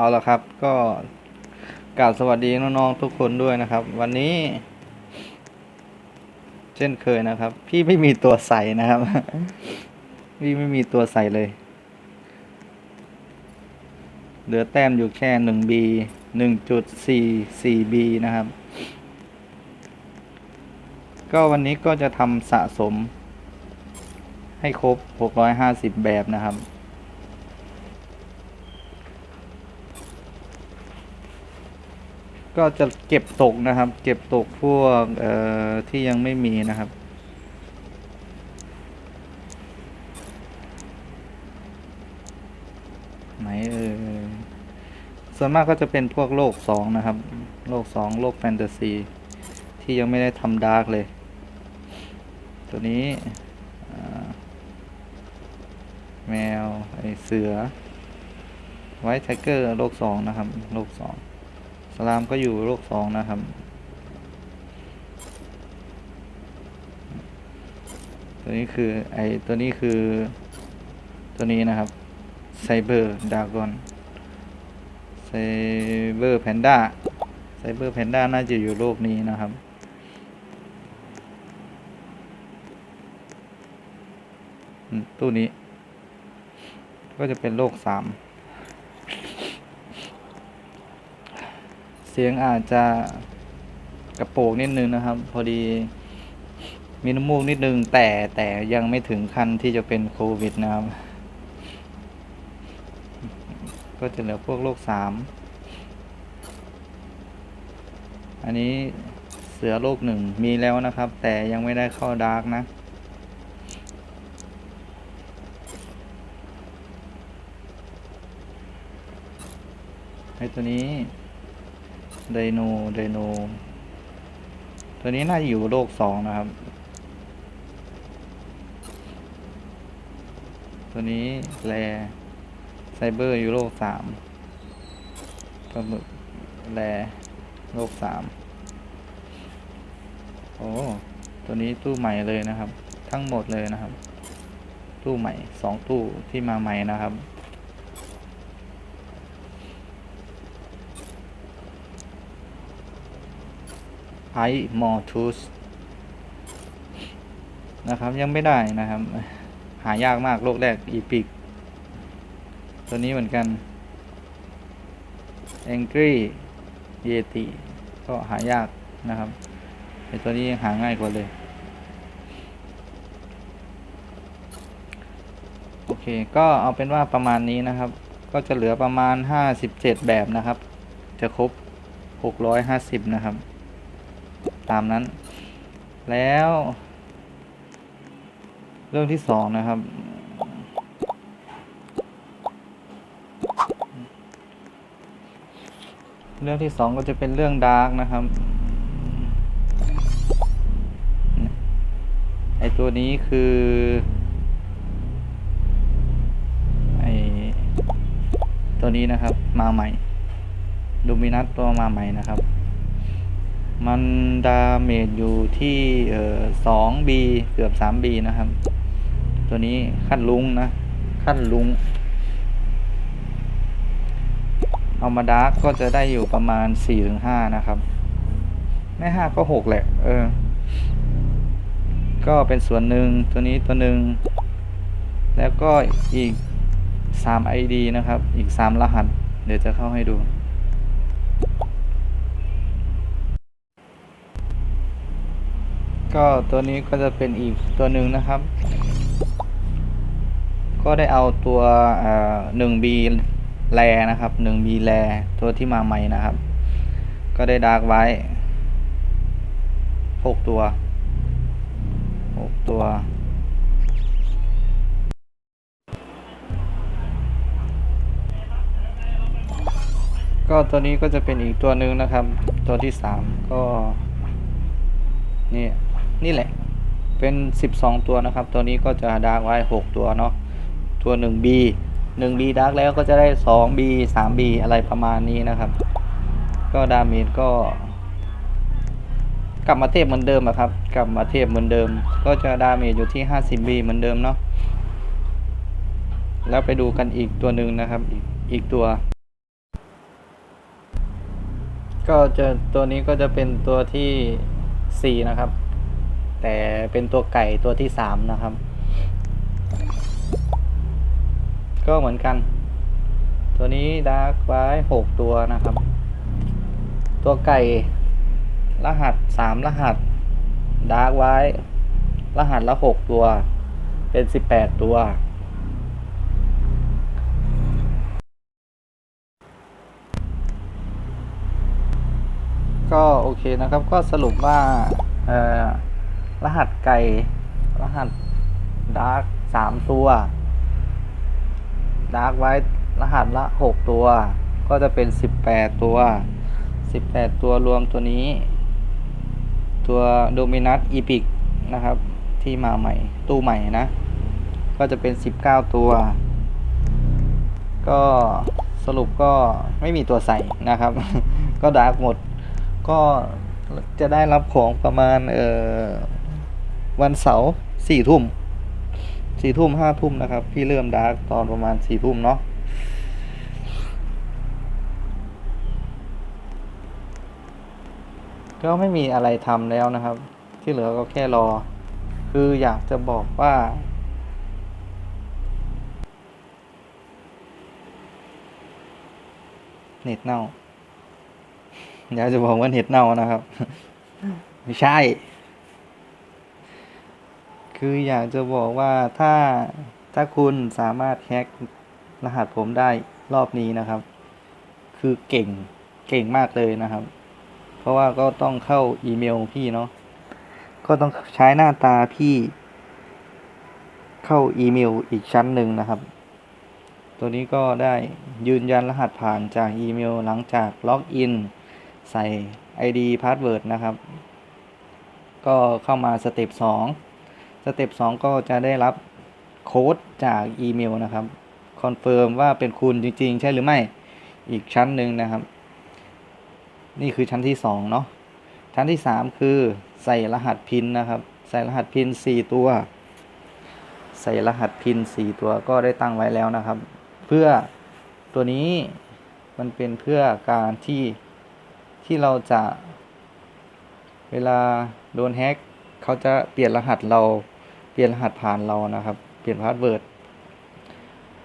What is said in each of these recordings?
เอาละครับ ก็กราบสวัสดีน้องๆทุกคนด้วยนะครับ วันนี้ เช่นเคยนะครับ พี่ไม่มีตัวใส่นะครับ พี่ไม่มีตัวใส่เลย เหลือแต้มอยู่แค่หนึ่ง B หนึ่งจุดสี่สี่ B นะครับ ก็วันนี้ก็จะทำสะสมให้ครบ 650 แบบนะครับ ก็จะเก็บตกนะครับ เก็บตกพวกเอ่อที่ยังไม่มีนะครับไหนเออส่วนมากก็จะเป็นพวกโลกสองนะครับ โลกสองโลกแฟนตาซี ที่ยังไม่ได้ทำดาร์กเลย ตัวนี้แมว ไอเสือ ไวท์ไทเกอร์ โลกสองนะครับ โลกสอง สลามก็อยู่โลกสองนะครับ ตัวนี้คือไอตัวนี้คือตัวนี้นะครับไซเบอร์ดากอนไซเบอร์แพนด้าไซเบอร์แพนด้าน่าจะอยู่โลกนี้นะครับตู้นี้ ก็จะเป็นโลกสาม สียงอาจจะกระโปงนิดนึงนะครับ พอดี มีน้ำมูกนิดนึง แต่แต่ยังไม่ถึงขั้นที่จะเป็นโควิดนะครับ ก็จะเหลือพวกโรคสามอันนี้เสือโรคหนึ่งมีแล้วนะครับ แต่ยังไม่ได้เข้าดาร์กนะ ไอตัวนี้ ไดโนไดโน ตัวนี้น่าจะอยู่โลกสองนะครับ ตัวนี้แรไซเบอร์อยู่โลกสามปลาหมึกแรโลกสามโอ้ตัวนี้ตู้ใหม่เลยนะครับ ทั้งหมดเลยนะครับ ตู้ใหม่สองตู้ที่มาใหม่นะครับ ไอมอทูสนะครับยังไม่ได้นะครับ หายากมากโลกแรกอีพิกตัวนี้เหมือนกัน Angry Yeti ก็หายากนะครับไอตัวนี้หาง่ายกว่าเลย โอเค ก็เอาเป็นว่าประมาณนี้นะครับ ก็จะเหลือประมาณ 57 แบบนะครับ จะครบ 650 นะครับ ตามนั้น แล้ว เรื่องที่สองนะครับ เรื่องที่สองก็จะเป็นเรื่องดาร์กนะครับไอตัวนี้คือไอตัวนี้นะครับมาใหม่ ดูมินัสตัวมาใหม่นะครับ มันดาเมจอยู่ที่เอ่อสองบีเกือบสามบีนะครับ ตัวนี้ขั้นลุงนะ ขั้นลุง เอามาดาร์กก็จะได้อยู่ประมาณสี่ถึงห้านะครับ ไม่ห้าก็หกแหละ เออ ก็เป็นส่วนหนึ่งตัวนี้ตัวหนึ่ง แล้วก็อีกสาม ID นะครับ อีกสามรหัส เดี๋ยวจะเข้าให้ดู ก็ตัวนี้ก็จะเป็นอีกตัวหนึ่งนะครับ ก็ได้เอาตัวหนึ่งบีแลนะครับหนึ่งบีแลตัวที่มาใหม่นะครับ ก็ได้ดาร์กไว้หกตัวหกตัว ก็ตัวนี้ก็จะเป็นอีกตัวหนึ่งนะครับ ตัวที่สามก็นี่ นี่แหละ เป็น 12 ตัวนะครับ ตัวนี้ก็จะดาร์กไว้ 6 ตัวเนาะ ตัว 1B 1B ดาร์กแล้วก็จะได้ 2B 3B อะไรประมาณนี้นะครับ ก็ดาเมจก็ กลับมาเทพเหมือนเดิมอะครับ กลับมาเทพเหมือนเดิม ก็จะดาเมจอยู่ที่ 50B เหมือนเดิมเนาะ แล้วไปดูกันอีกตัวหนึ่งนะครับ อีกอีกตัวก็จะตัวนี้ก็จะเป็นตัวที่สี่นะครับ แต่เป็นตัวไก่ตัวที่สามนะครับ ก็เหมือนกัน ตัวนี้ดาร์กไว้หกตัวนะครับ ตัวไก่รหัสสามรหัสดาร์กไว้รหัสละหกตัว เป็นสิบแปดตัวก็โอเคนะครับก็สรุปว่าเอ่อ รหัสไก่ รหัสดาร์กสามตัว ดาร์กไว้รหัสละหกตัว ก็จะเป็นสิบแปดตัวสิบแปดตัวรวมตัวนี้ ตัวโดมินัสอีพิกนะครับ ที่มาใหม่ ตู้ใหม่นะ ก็จะเป็นสิบเก้าตัว ก็สรุปก็ไม่มีตัวใส่นะครับ ก็ดาร์กหมด ก็จะได้รับของประมาณ เอ่อ วันเสาร์สี่ทุ่มสี่ทุ่มห้าทุ่มนะครับ พี่เริ่มดาร์กตอนประมาณสี่ทุ่มเนาะก็ไม่มีอะไรทำแล้วนะครับ ที่เหลือก็แค่รอ คืออยากจะบอกว่า เน็ตเน่าอยากจะบอกว่าเน็ตเน่านะครับ ไม่ใช่ คืออยากจะบอกว่าถ้าถ้าคุณสามารถแฮ็กรหัสผมได้รอบนี้นะครับ คือเก่งเก่งมากเลยนะครับ เพราะว่าก็ต้องเข้าอีเมลพี่เนาะก็ต้องใช้หน้าตาพี่ เข้าอีเมลอีกชั้นหนึ่งนะครับ ตัวนี้ก็ได้ยืนยันรหัสผ่านจากอีเมลหลังจากล็อกอินใส่ ID Password นะครับ ก็เข้ามาสเต็ป2 สเต็ป2ก็จะได้รับโค้ดจากอีเมลนะครับคอนเฟิร์มว่าเป็นคุณจริง ๆ ใช่หรือไม่อีกชั้นหนึ่งนะครับ นี่คือชั้นที่2เนาะชั้นที่ 3 คือใส่รหัสพินนะครับ ใส่รหัสพิน 4 ตัว ใส่รหัสพิน 4 ตัวก็ได้ตั้งไว้แล้วนะครับ เพื่อตัวนี้มันเป็นเพื่อการที่ที่เราจะเวลาโดนแฮ็ก เขาจะเปลี่ยนรหัสเราเปลี่ยนรหัสผ่านเรานะครับ เปลี่ยนพาสเวิร์ด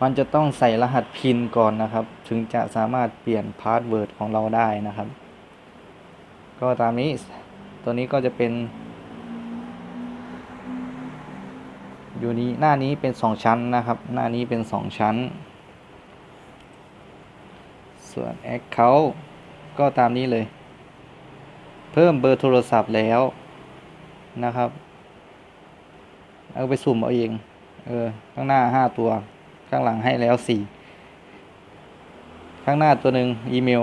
มันจะต้องใส่รหัสพินก่อนนะครับ ถึงจะสามารถเปลี่ยนพาสเวิร์ดของเราได้นะครับ ก็ตามนี้ตัวนี้ก็จะเป็น อยู่นี้หน้านี้เป็นสองชั้นนะครับ หน้านี้เป็นสองชั้น ส่วน Account ก็ตามนี้เลย เพิ่มเบอร์โทรศัพท์แล้ว นะครับ เอาไปสุ่มเอาเอง เออ ข้างหน้าห้าตัว ข้างหลังให้แล้วสี่ ข้างหน้าตัวหนึ่งอีเมล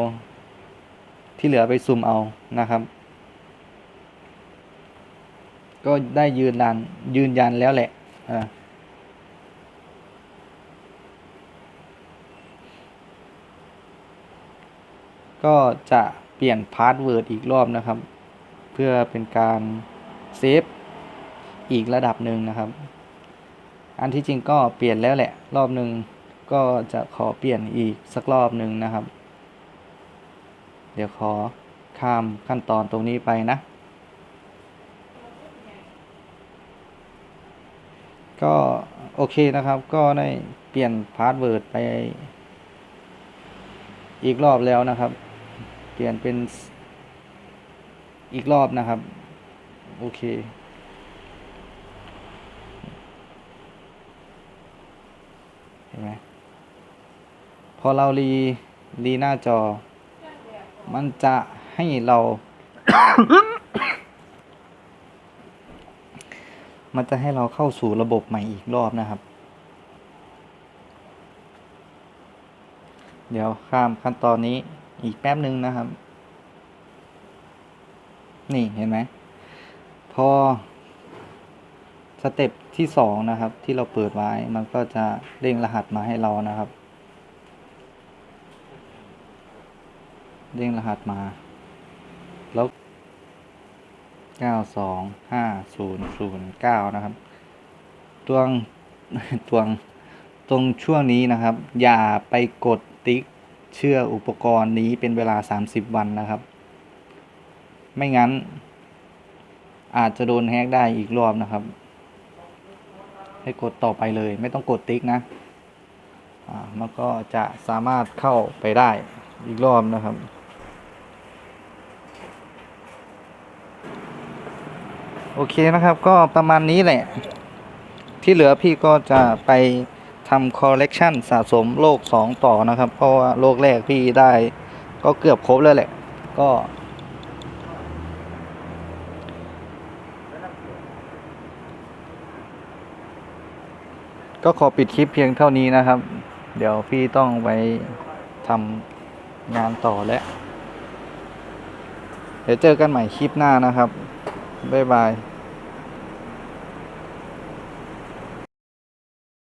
ที่เหลือไปสุ่มเอานะครับ ก็ได้ยืนยันยืนยันแล้วแหละอ่าก็จะเปลี่ยนพาสเวิร์ดอีกรอบนะครับ เพื่อเป็นการ เซฟอีกระดับหนึ่งนะครับ อันที่จริงก็เปลี่ยนแล้วแหละ รอบหนึ่งก็จะขอเปลี่ยนอีกสักรอบหนึ่งนะครับ เดี๋ยวขอข้ามขั้นตอนตรงนี้ไปนะ ก็โอเคนะครับ ก็ได้เปลี่ยนพาสเวิร์ดไปอีกรอบแล้วนะครับ เปลี่ยนเป็นอีกรอบนะครับ โอเค เห็นไหมพอเรารีรีหน้าจอ มันจะให้เรา มันจะให้เราเข้าสู่ระบบใหม่อีกรอบนะครับ เดี๋ยวข้ามขั้นตอนนี้อีกแป๊บหนึ่งนะครับ นี่เห็นไหม พอสเต็ปที่สองนะครับ ที่เราเปิดไว้มันก็จะเด้งรหัสมาให้เรานะครับ เด้งรหัสมา แล้วเก้าสองห้าศูนย์ศูนย์เก้านะครับ ตวงตวงตรงช่วงนี้นะครับ อย่าไปกดติ๊กเชื่ออุปกรณ์นี้เป็นเวลา 30 วันนะครับ ไม่งั้น อาจจะโดนแฮกได้อีกรอบนะครับ ให้กดต่อไปเลย ไม่ต้องกดติ๊กนะอ่ามันก็จะสามารถเข้าไปได้อีกรอบนะครับ โอเคนะครับก็ประมาณนี้แหละ ที่เหลือพี่ก็จะไปทำคอลเลกชันสะสมโลก 2 ต่อนะครับ เพราะว่าโลกแรกพี่ได้ก็เกือบครบแล้วแหละ ก็ ก็ขอปิดคลิปเพียงเท่านี้นะครับ เดี๋ยวพี่ต้องไปทำงานต่อแล้วเดี๋ยวเจอกันใหม่คลิปหน้านะครับ บ๊ายบาย